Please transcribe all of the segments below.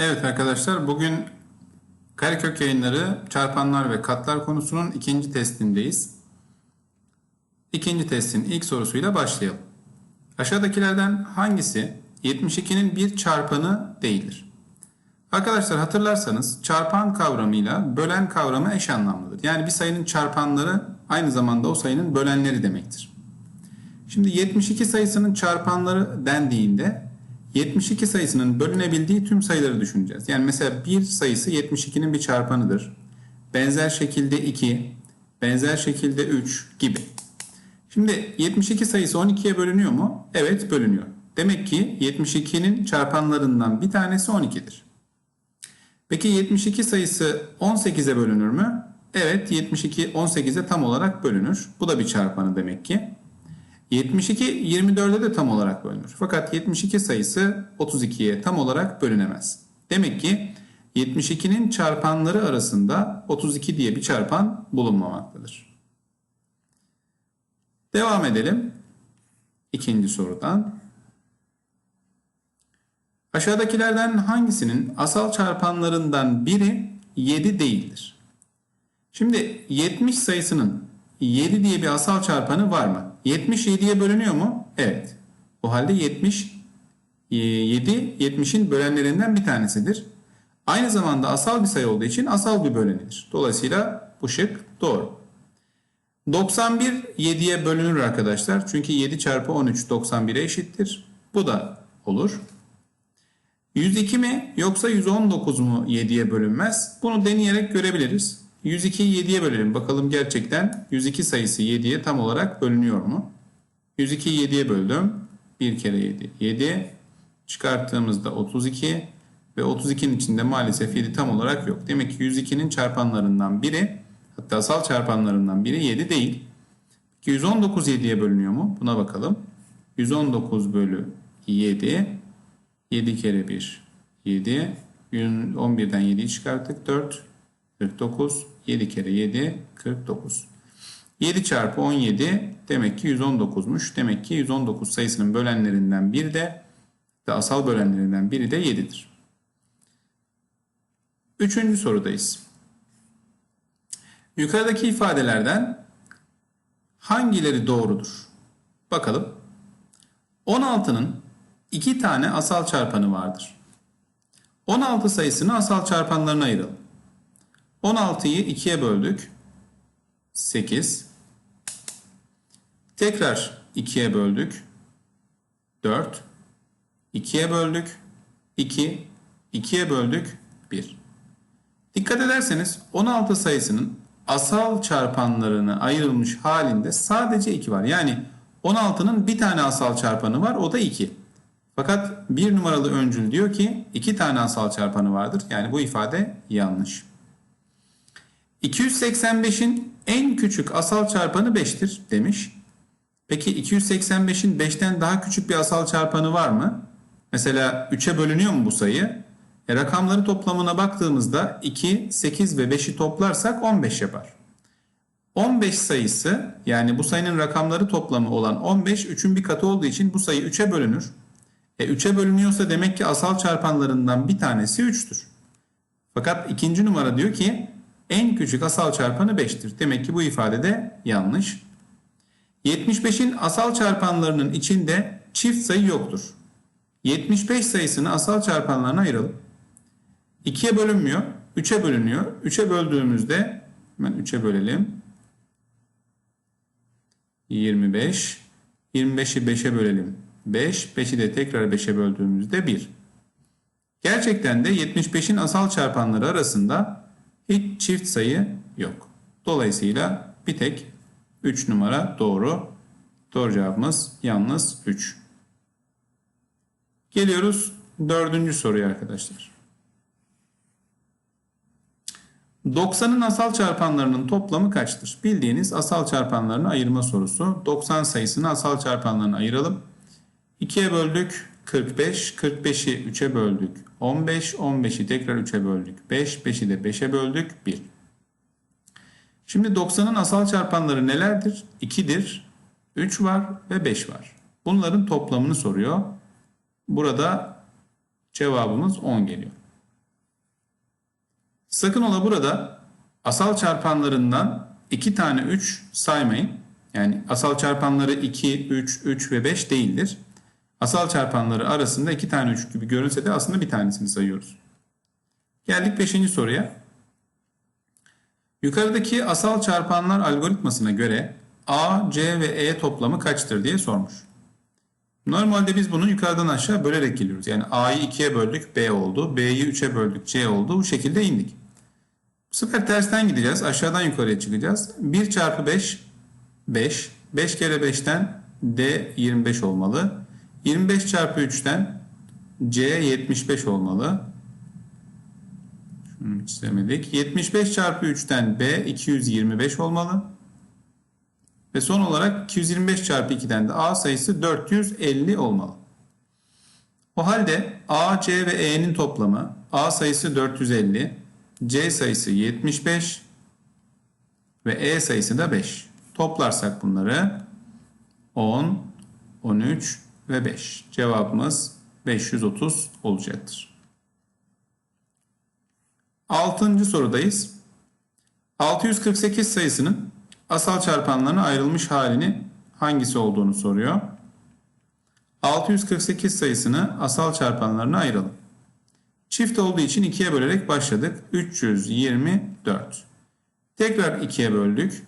Evet arkadaşlar bugün karekök yayınları çarpanlar ve katlar konusunun ikinci testindeyiz. İkinci testin ilk sorusuyla başlayalım. Aşağıdakilerden hangisi 72'nin bir çarpanı değildir? Arkadaşlar hatırlarsanız çarpan kavramıyla bölen kavramı eş anlamlıdır. Yani bir sayının çarpanları aynı zamanda o sayının bölenleri demektir. Şimdi 72 sayısının çarpanları dendiğinde 72 sayısının bölünebildiği tüm sayıları düşüneceğiz. Yani mesela bir sayısı 72'nin bir çarpanıdır. Benzer şekilde 2, benzer şekilde 3 gibi. Şimdi 72 sayısı 12'ye bölünüyor mu? Evet bölünüyor. Demek ki 72'nin çarpanlarından bir tanesi 12'dir. Peki 72 sayısı 18'e bölünür mü? Evet 72 18'e tam olarak bölünür. Bu da bir çarpanı demek ki. 72 24'e de tam olarak bölünür. Fakat 72 sayısı 32'ye tam olarak bölünemez. Demek ki 72'nin çarpanları arasında 32 diye bir çarpan bulunmamaktadır. Devam edelim. İkinci sorudan. Aşağıdakilerden hangisinin asal çarpanlarından biri 7 değildir? Şimdi 70 sayısının 7 diye bir asal çarpanı var mı? 77'ye bölünüyor mu? Evet. O halde 70 7 70'in bölenlerinden bir tanesidir. Aynı zamanda asal bir sayı olduğu için asal bir bölenidir. Dolayısıyla bu şık doğru. 91 7'ye bölünür arkadaşlar. Çünkü 7 çarpı 13 91'e eşittir. Bu da olur. 102 mi yoksa 119 mu 7'ye bölünmez? Bunu deneyerek görebiliriz. 102'yi 7'ye bölelim. Bakalım gerçekten 102 sayısı 7'ye tam olarak bölünüyor mu? 102'yi 7'ye böldüm. 1 kere 7. 7. Çıkarttığımızda 32. Ve 32'nin içinde maalesef 7 tam olarak yok. Demek ki 102'nin çarpanlarından biri hatta asal çarpanlarından biri 7 değil. 119 7'ye bölünüyor mu? Buna bakalım. 119 bölü 7. 7 kere 1 7. 11'den 7'yi çıkarttık. 4. 49. 7 kere 7 49. 7 çarpı 17 demek ki 119'muş. Demek ki 119 sayısının bölenlerinden biri de, de asal bölenlerinden biri de 7'dir. Üçüncü sorudayız. Yukarıdaki ifadelerden hangileri doğrudur? Bakalım. 16'nın iki tane asal çarpanı vardır. 16 sayısını asal çarpanlarına ayıralım. 16'yı 2'ye böldük. 8. Tekrar 2'ye böldük. 4. 2'ye böldük. 2. 2'ye böldük. 1. Dikkat ederseniz 16 sayısının asal çarpanlarına ayrılmış halinde sadece 2 var. Yani 16'nın bir tane asal çarpanı var o da 2. Fakat bir numaralı öncül diyor ki iki tane asal çarpanı vardır. Yani bu ifade yanlış. 285'in en küçük asal çarpanı 5'tir demiş. Peki 285'in 5'ten daha küçük bir asal çarpanı var mı? Mesela 3'e bölünüyor mu bu sayı? E, rakamları toplamına baktığımızda 2, 8 ve 5'i toplarsak 15 yapar. 15 sayısı yani bu sayının rakamları toplamı olan 15 3'ün bir katı olduğu için bu sayı 3'e bölünür. E 3'e bölünüyorsa demek ki asal çarpanlarından bir tanesi 3'tür. Fakat ikinci numara diyor ki en küçük asal çarpanı 5'tir. Demek ki bu ifade de yanlış. 75'in asal çarpanlarının içinde çift sayı yoktur. 75 sayısını asal çarpanlarına ayıralım. 2'ye bölünmüyor. 3'e bölünüyor. 3'e böldüğümüzde hemen 3'e bölelim. 25. 25'i 5'e bölelim. 5. 5'i de tekrar 5'e böldüğümüzde 1. Gerçekten de 75'in asal çarpanları arasında hiç çift sayı yok. Dolayısıyla bir tek 3 numara doğru. Doğru cevabımız yalnız 3. Geliyoruz dördüncü soruya arkadaşlar. 90'ın asal çarpanlarının toplamı kaçtır? Bildiğiniz asal çarpanlarını ayırma sorusu. 90 sayısını asal çarpanlarına ayıralım. 2'ye böldük 45, 45'i 3'e böldük 15, 15'i tekrar 3'e böldük 5, 5'i de 5'e böldük 1. Şimdi 90'ın asal çarpanları nelerdir? 2'dir, 3 var ve 5 var. Bunların toplamını soruyor. Burada cevabımız 10 geliyor. Sakın ola burada asal çarpanlarından 2 tane 3 saymayın. Yani asal çarpanları 2, 3, 3 ve 5 değildir. Asal çarpanları arasında 2 tane 3 gibi görünse de aslında bir tanesini sayıyoruz. Geldik 5. soruya. Yukarıdaki asal çarpanlar algoritmasına göre A, C ve E toplamı kaçtır diye sormuş. Normalde biz bunu yukarıdan aşağı bölerek geliyoruz. Yani A'yı 2'ye böldük B oldu. B'yi 3'e böldük C oldu. Bu şekilde indik. Bu sefer tersten gideceğiz. Aşağıdan yukarıya çıkacağız. 1 çarpı 5 5. 5 kere 5'ten D 25 olmalı. 25 çarpı 3'ten C 75 olmalı. Şunu çizemedik. 75 çarpı 3'ten B 225 olmalı. Ve son olarak 225 çarpı 2'den de A sayısı 450 olmalı. O halde A, C ve E'nin toplamı A sayısı 450, C sayısı 75 ve E sayısı da 5. Toplarsak bunları 10, 13 ve 5. Cevabımız 530 olacaktır. Altıncı sorudayız. 648 sayısının asal çarpanlarına ayrılmış halini hangisi olduğunu soruyor. 648 sayısını asal çarpanlarına ayıralım. Çift olduğu için ikiye bölerek başladık. 324. Tekrar ikiye böldük.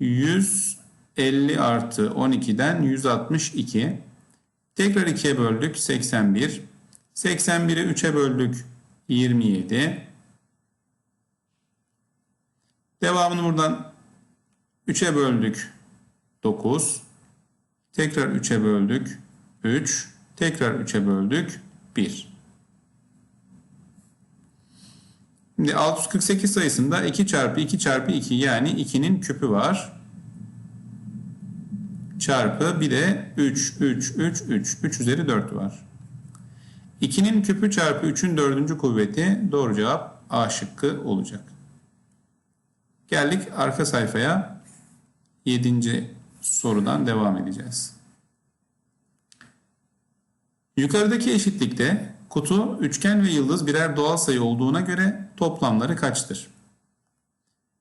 150 artı 12'den 162. Tekrar ikiye böldük. 81. 81'i 3'e böldük. 27. Devamını buradan 3'e böldük 9. Tekrar 3'e böldük 3. Tekrar 3'e böldük 1. Şimdi 648 sayısında 2 çarpı 2 çarpı 2 yani 2'nin küpü var. Çarpı bir de 3, 3, 3, 3. 3 üzeri 4 var. 2'nin küpü çarpı 3'ün dördüncü kuvveti doğru cevap A şıkkı olacak. Geldik arka sayfaya. 7. sorudan devam edeceğiz. Yukarıdaki eşitlikte kutu, üçgen ve yıldız birer doğal sayı olduğuna göre toplamları kaçtır?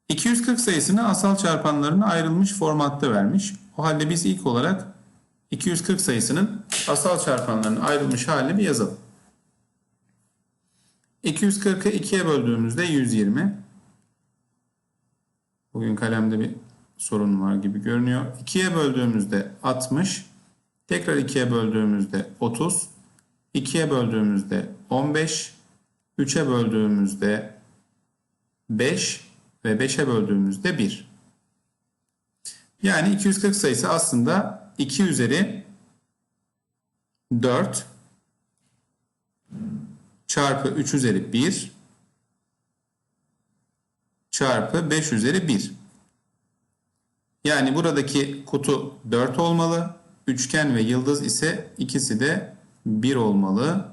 240 sayısını asal çarpanlarına ayrılmış formatta vermiş. O halde biz ilk olarak 240 sayısının asal çarpanlarına ayrılmış halini bir yazalım. 240'ı 2'ye böldüğümüzde 120. Bugün kalemde bir sorun var gibi görünüyor. 2'ye böldüğümüzde 60. Tekrar 2'ye böldüğümüzde 30. 2'ye böldüğümüzde 15. 3'e böldüğümüzde 5 ve 5'e böldüğümüzde 1. Yani 240 sayısı aslında 2 üzeri 4 çarpı 3 üzeri 1 çarpı 5 üzeri 1. Yani buradaki kutu 4 olmalı. Üçgen ve yıldız ise ikisi de 1 olmalı.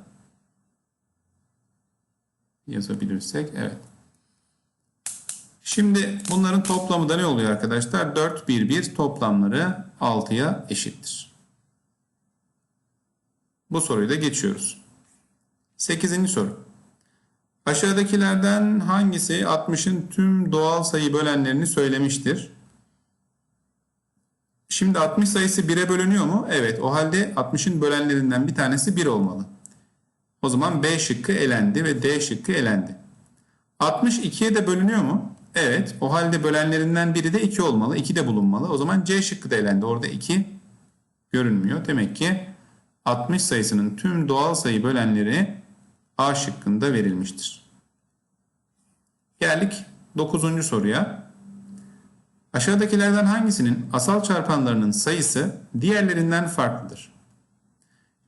Yazabilirsek evet. Şimdi bunların toplamı da ne oluyor arkadaşlar? 4, 1, 1 toplamları 6'ya eşittir. Bu soruyu da geçiyoruz. 8. soru. Aşağıdakilerden hangisi 60'ın tüm doğal sayı bölenlerini söylemiştir? Şimdi 60 sayısı 1'e bölünüyor mu? Evet. O halde 60'ın bölenlerinden bir tanesi 1 olmalı. O zaman B şıkkı elendi ve D şıkkı elendi. 60 2'ye de bölünüyor mu? Evet. O halde bölenlerinden biri de 2 olmalı. 2 de bulunmalı. O zaman C şıkkı da elendi. Orada 2 görünmüyor. Demek ki 60 sayısının tüm doğal sayı bölenleri A şıkkında verilmiştir. Geldik 9. soruya. Aşağıdakilerden hangisinin asal çarpanlarının sayısı diğerlerinden farklıdır?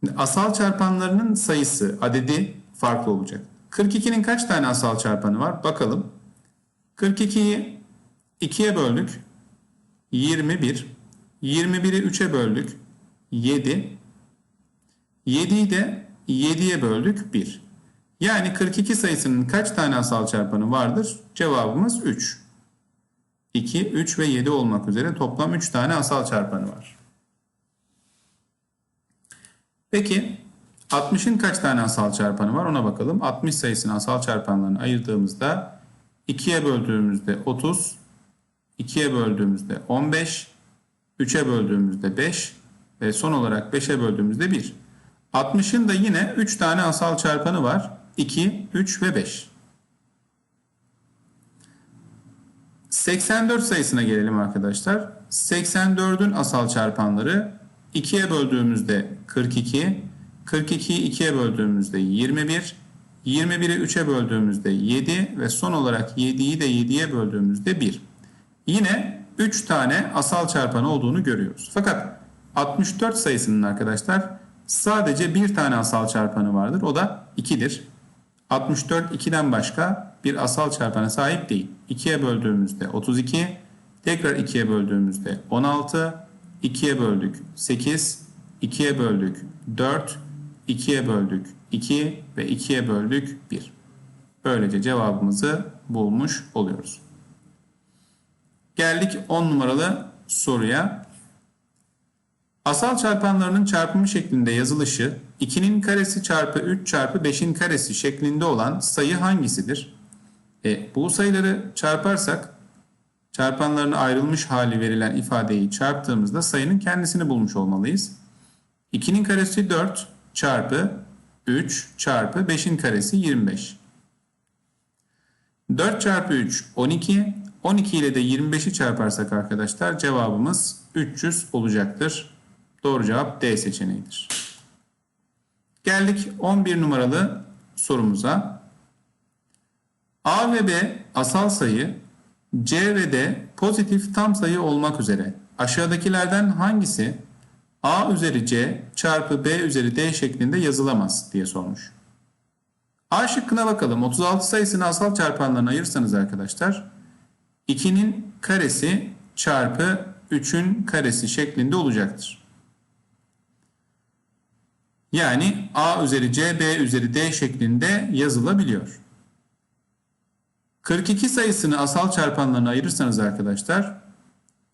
Şimdi asal çarpanlarının sayısı, adedi farklı olacak. 42'nin kaç tane asal çarpanı var? Bakalım. 42'yi 2'ye böldük. 21. 21'i 3'e böldük. 7. 7'yi de 7'ye böldük 1. Yani 42 sayısının kaç tane asal çarpanı vardır? Cevabımız 3. 2, 3 ve 7 olmak üzere toplam 3 tane asal çarpanı var. Peki 60'ın kaç tane asal çarpanı var ona bakalım. 60 sayısını asal çarpanlarına ayırdığımızda 2'ye böldüğümüzde 30, 2'ye böldüğümüzde 15, 3'e böldüğümüzde 5 ve son olarak 5'e böldüğümüzde 1. 60'ın da yine 3 tane asal çarpanı var. 2, 3 ve 5. 84 sayısına gelelim arkadaşlar. 84'ün asal çarpanları 2'ye böldüğümüzde 42, 42'yi 2'ye böldüğümüzde 21, 21'i 3'e böldüğümüzde 7 ve son olarak 7'yi de 7'ye böldüğümüzde 1. Yine 3 tane asal çarpanı olduğunu görüyoruz. Fakat 64 sayısının arkadaşlar sadece bir tane asal çarpanı vardır. O da 2'dir. 64 2'den başka bir asal çarpana sahip değil. 2'ye böldüğümüzde 32, tekrar 2'ye böldüğümüzde 16, 2'ye böldük 8, 2'ye böldük 4, 2'ye böldük 2 ve 2'ye böldük 1. Böylece cevabımızı bulmuş oluyoruz. Geldik 10 numaralı soruya. Asal çarpanlarının çarpımı şeklinde yazılışı 2'nin karesi çarpı 3 çarpı 5'in karesi şeklinde olan sayı hangisidir? E, bu sayıları çarparsak çarpanlarına ayrılmış hali verilen ifadeyi çarptığımızda sayının kendisini bulmuş olmalıyız. 2'nin karesi 4 çarpı 3 çarpı 5'in karesi 25. 4 çarpı 3 12. 12 ile de 25'i çarparsak arkadaşlar cevabımız 300 olacaktır. Doğru cevap D seçeneğidir. Geldik 11 numaralı sorumuza. A ve B asal sayı, C ve D pozitif tam sayı olmak üzere aşağıdakilerden hangisi A üzeri C çarpı B üzeri D şeklinde yazılamaz diye sormuş. A şıkkına bakalım. 36 sayısını asal çarpanlarına ayırırsanız arkadaşlar 2'nin karesi çarpı 3'ün karesi şeklinde olacaktır. Yani A üzeri C, B üzeri D şeklinde yazılabiliyor. 42 sayısını asal çarpanlarına ayırırsanız arkadaşlar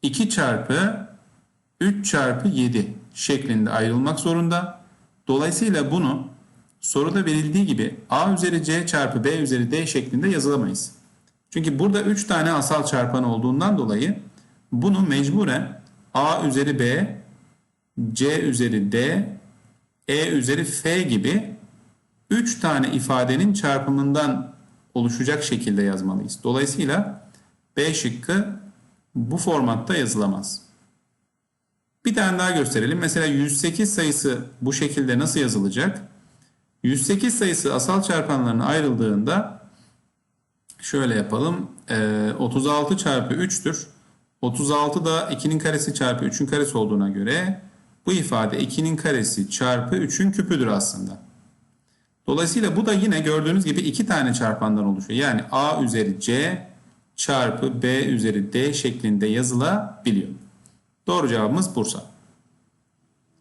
2 çarpı 3 çarpı 7 şeklinde ayrılmak zorunda. Dolayısıyla bunu soruda verildiği gibi A üzeri C çarpı B üzeri D şeklinde yazılamayız. Çünkü burada 3 tane asal çarpan olduğundan dolayı bunu mecburen A üzeri B, C üzeri D, E üzeri F gibi 3 tane ifadenin çarpımından oluşacak şekilde yazmalıyız. Dolayısıyla B şıkkı bu formatta yazılamaz. Bir tane daha gösterelim. Mesela 108 sayısı bu şekilde nasıl yazılacak? 108 sayısı asal çarpanlarına ayrıldığında şöyle yapalım. Ee, 36 çarpı 3'tür. 36 da 2'nin karesi çarpı 3'ün karesi olduğuna göre bu ifade 2'nin karesi çarpı 3'ün küpüdür aslında. Dolayısıyla bu da yine gördüğünüz gibi iki tane çarpandan oluşuyor. Yani A üzeri C çarpı B üzeri D şeklinde yazılabiliyor. Doğru cevabımız Bursa.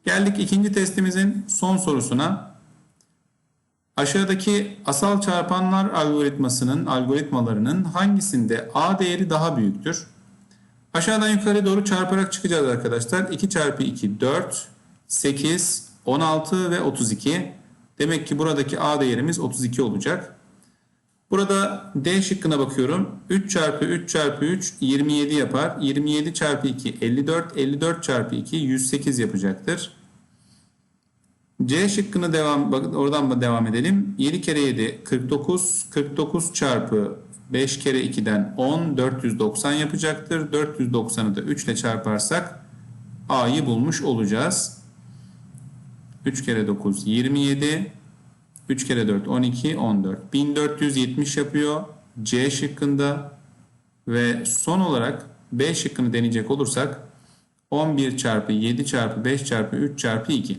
Geldik ikinci testimizin son sorusuna. Aşağıdaki asal çarpanlar algoritmasının algoritmalarının hangisinde A değeri daha büyüktür? Aşağıdan yukarı doğru çarparak çıkacağız arkadaşlar. 2 çarpı 2 4, 8, 16 ve 32. Demek ki buradaki A değerimiz 32 olacak. Burada D şıkkına bakıyorum. 3 çarpı 3 çarpı 3 27 yapar. 27 çarpı 2 54. 54 çarpı 2 108 yapacaktır. C şıkkını devam oradan devam edelim. 7 kere 7 49. 49 çarpı 5 kere 2'den 10 490 yapacaktır. 490'ı da 3 ile çarparsak A'yı bulmuş olacağız. 3 kere 9 27. 3 kere 4 12 14. 1470 yapıyor. C şıkkında ve son olarak B şıkkını deneyecek olursak 11 çarpı 7 çarpı 5 çarpı 3 çarpı 2.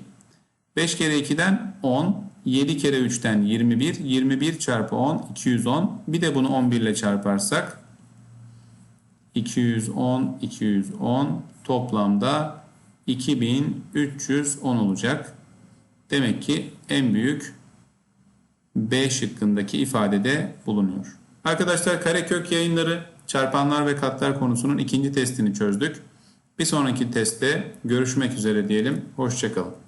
5 kere 2'den 10. 7 kere 3'ten 21. 21 çarpı 10 210. Bir de bunu 11 ile çarparsak 210 210 toplamda 2310 olacak. Demek ki en büyük B şıkkındaki ifadede bulunuyor. Arkadaşlar karekök yayınları çarpanlar ve katlar konusunun ikinci testini çözdük. Bir sonraki testte görüşmek üzere diyelim. Hoşçakalın.